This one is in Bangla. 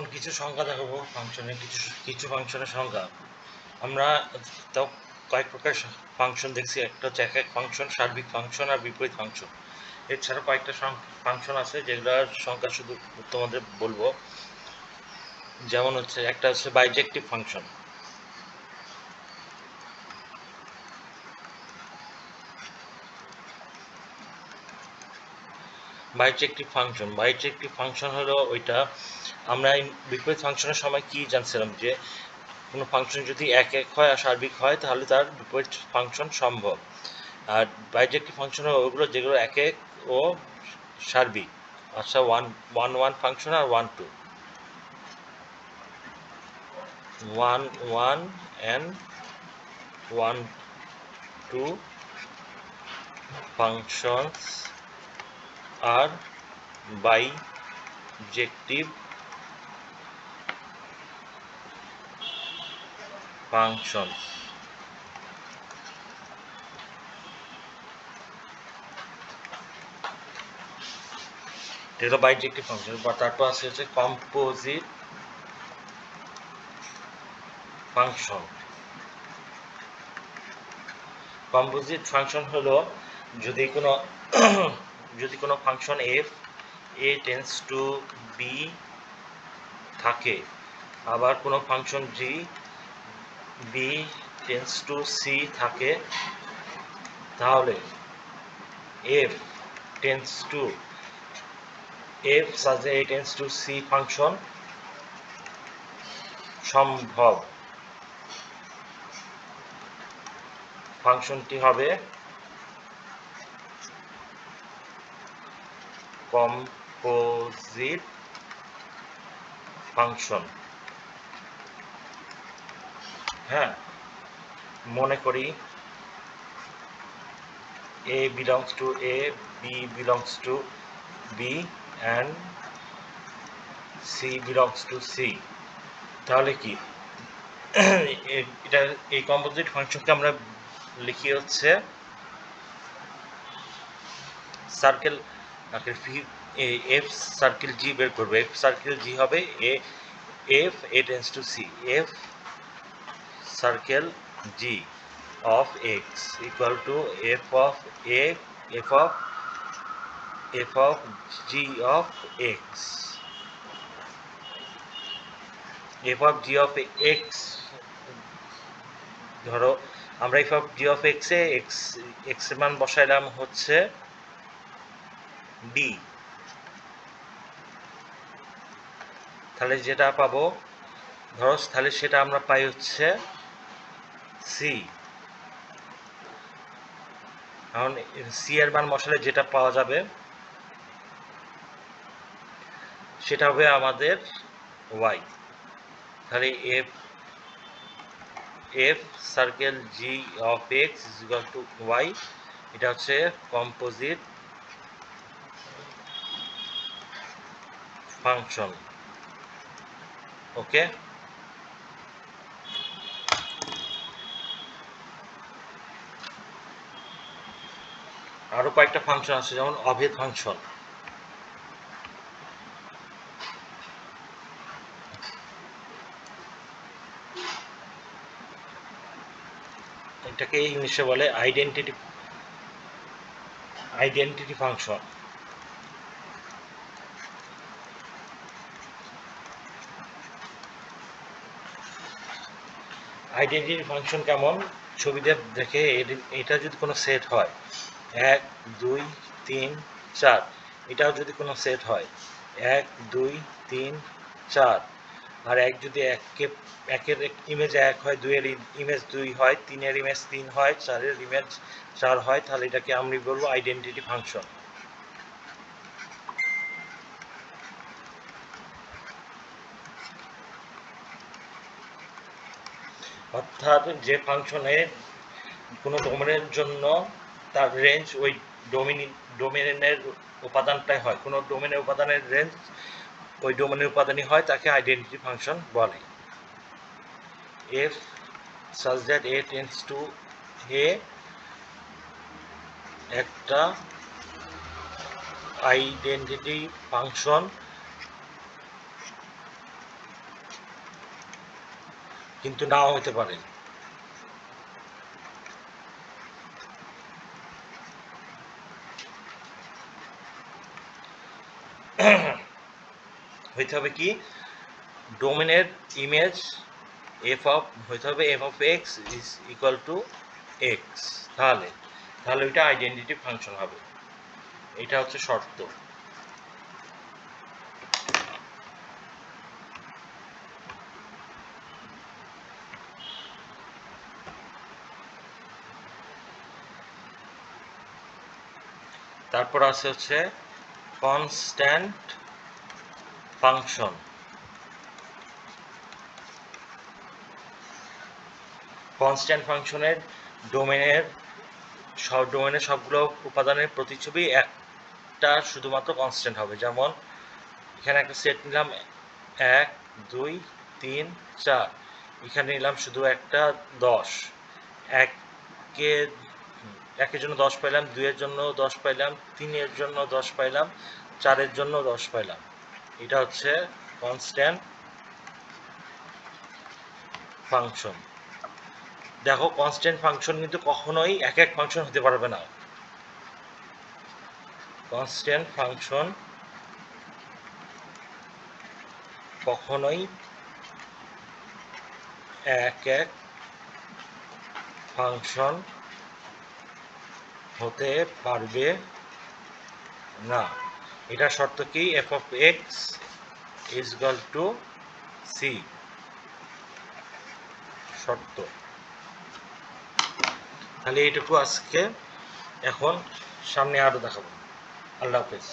এখন কিছু সংখ্যা দেখাবো ফাংশনের কিছু কিছু ফাংশনের সংখ্যা। আমরা তাও কয়েক প্রকার ফাংশন দেখছি, একটা হচ্ছে এক এক ফাংশন সার্বিক ফাংশন আর বিপরীত ফাংশন এছাড়া কয়েকটা ফাংশন আছে যেগুলোর সংখ্যা শুধু তোমাদের বলব। যেমন হচ্ছে, একটা হচ্ছে bijective function bijective function. Bijective function হলো ওইটা, আমরা বিপরীত ফাংশনের সময় কি জানছিলাম যে, কোনো ফাংশন যদি এক এক হয় আর সার্বিক হয়, তাহলে তার বিপরীত ফাংশন সম্ভব। আর বাইজেক্টিভ ফাংশন হলো ওগুলো যেগুলো এক এক ও সার্বিক। আচ্ছা one one one function R one two one one and one two functions are bijective functions এটা বাইজেক্টিভ ফাংশন, বা তারপর আছে হচ্ছে কম্পোজিট ফাংশন। কম্পোজিট ফাংশন হলো যদি কোনো যদি কোনো function F A tends to B থাকে, আবার কোনো function G B tends to C থাকে, তাহলে F tends to F such A tends to C function সম্ভব। ফাংশনটি হবে কম্পোজিট ফাংশন হ্যাঁ মনে করি A belongs to A B belongs to B and C belongs to C তাহলে কি? এটা এই কম্পোজিট ফাংশনকে আমরা লিখি হচ্ছে সার্কেল এফ সার্কেল জি বের করব। এফ সার্কেল জি হবে A F A tends to C F circle G of X equal to F of A F of F of G of X F of G of X ধরো আমরা এফ অফ জি অফ এক্সে এক্স এক্সের মান বসাইলাম হচ্ছে বি তাহলে যেটা পাবো, ধরো তাহলে সেটা আমরা পাই হচ্ছে সি এখন সি এর মান বসালে যেটা পাওয়া যাবে, সেটা হবে আমাদের ওয়াই তাহলে F F circle G of X is to Y এটা হচ্ছে কম্পোজিট ফাংশন ওকে? আরও কয়েকটা ফাংশন আছে, যেমন অভেদ ফাংশন এটাকে ইংলিশে বলে identity identity function. Identity function কেমন? ছবিতে দেখে এটা যদি কোনো সেট হয়, এক, দুই, তিন, চার, এটাও যদি কোনো সেট হয়, এক, দুই, তিন, চার, আর এক যদি এককে একের ইমেজ এক হয়, দুইয়ের ইমেজ দুই হয়, তিনের ইমেজ তিন হয়, চারের ইমেজ চার হয়, তাহলে এটাকে আমি বলব আইডেন্টিটি ফাংশন। অর্থাৎ যে ফাংশনে কোনো ডোমেনের জন্য তার রেঞ্জ ওই ডোমিনি ডোমেনের উপাদানটাই হয়। কোনো ডোমেনের উপাদানের রেঞ্জ ওই ডোমেনের উপাদানই হয়, তাকে আইডেন্টিটি ফাংশন বলে। F such that A tends to A একটা আইডেন্টিটি ফাংশন কিন্তু নাও হতে পারে। হইতে হবে কি? ডোমেনের ইমেজ এফ অফ হইতে হবে F of X is equal to X তাহলে তাহলে ওইটা আইডেন্টিটি ফাংশন হবে। এটা হচ্ছে শর্ত। তারপর আছে হচ্ছে কনস্ট্যান্ট ফাংশন কনস্ট্যান্ট ফাংশনের ডোমেনের সব ডোমেনের সবগুলো উপাদানের প্রতিচ্ছবি একটা শুধুমাত্র কনস্ট্যান্ট হবে। যেমন এখানে একটা সেট নিলাম এক, দুই, তিন, চার। এখানে নিলাম শুধু একটা দশ। একে একের জন্য দশ পাইলাম, দুইয়ের জন্য দশ পাইলাম, তিনের জন্য দশ পাইলাম, চারের জন্য দশ পাইলাম। এটা হচ্ছে কনস্ট্যান্ট ফাংশন দেখো কনস্ট্যান্ট ফাংশন কিন্তু কখনোই এক এক ফাংশন হতে পারবে না। কনস্ট্যান্ট ফাংশন কখনোই এক এক ফাংশন হতে পারবে না। এটা শর্ত কি? F of X is equal to C শর্ত। তাহলে এইটুকু আজকে এখন সামনে আরও দেখাবো। আল্লাহ হাফেজ।